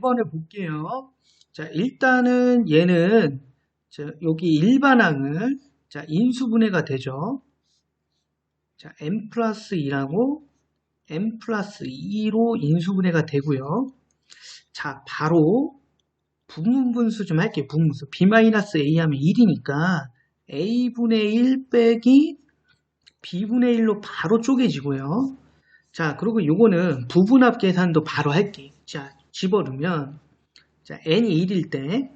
1번을 볼게요. 자, 일단은 얘는 자, 여기 일반항을 자, 인수분해가 되죠. 자, n 플러스 2라고 n 플러스 2로 인수분해가 되고요. 자, 바로 부분분수 좀 할게요. 부분분수. b 마이너스 a 하면 1이니까 a분의 1 빼기 b분의 1로 바로 쪼개지고요. 자, 그리고 요거는 부분합 계산도 바로 할게. 자, 집어넣으면 자, n이 1일 때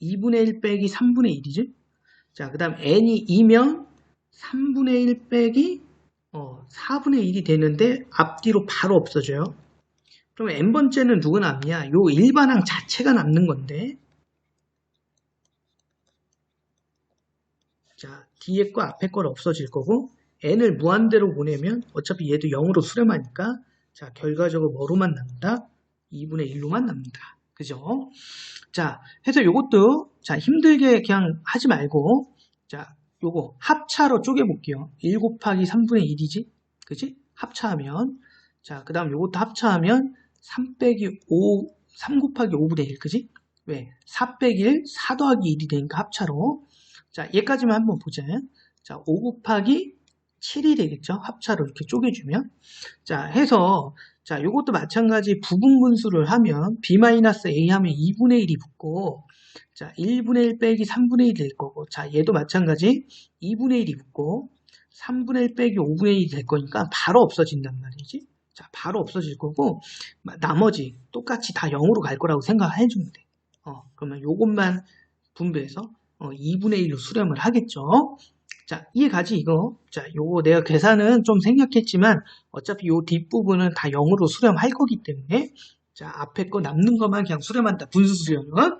2분의 1 빼기 3분의 1이지? 자, 그 다음 n이 2면 3분의 1 빼기 어, 4분의 1이 되는데 앞뒤로 바로 없어져요. 그러면 n번째는 누가 남냐? 요 일반항 자체가 남는 건데 자, 뒤에 거 앞에 거는 없어질 거고 n을 무한대로 보내면 어차피 얘도 0으로 수렴하니까 자, 결과적으로 뭐로만 남는다? 2분의 1로만 남는다. 그죠? 자, 해서 요것도 자, 힘들게 그냥 하지 말고 자, 요거 합차로 쪼개 볼게요. 1 곱하기 3분의 1이지? 그지? 합차하면 자, 그 다음 요것도 합차하면 3 빼기 5, 3 곱하기 5분의 1, 그지? 왜? 4 빼기 1, 4 더하기 1이 되니까 합차로 자, 얘까지만 한번 보자. 자, 5 곱하기 7이 되겠죠? 합차로 이렇게 쪼개주면. 자, 해서, 자, 요것도 마찬가지 부분 분수를 하면, b-a 하면 2분의 1이 붙고, 자, 1분의 1 빼기 3분의 1이 될 거고, 자, 얘도 마찬가지 2분의 1이 붙고, 3분의 1 빼기 5분의 1이 될 거니까 바로 없어진단 말이지. 자, 바로 없어질 거고, 나머지 똑같이 다 0으로 갈 거라고 생각해 주면 돼. 어, 그러면 요것만 분배해서 어, 2분의 1로 수렴을 하겠죠. 자, 이해 가지 이거. 자, 요거 내가 계산은 좀 생략했지만 어차피 요 뒷부분은 다 0으로 수렴할 거기 때문에 자, 앞에 거 남는 것만 그냥 수렴한다. 분수 수렴은.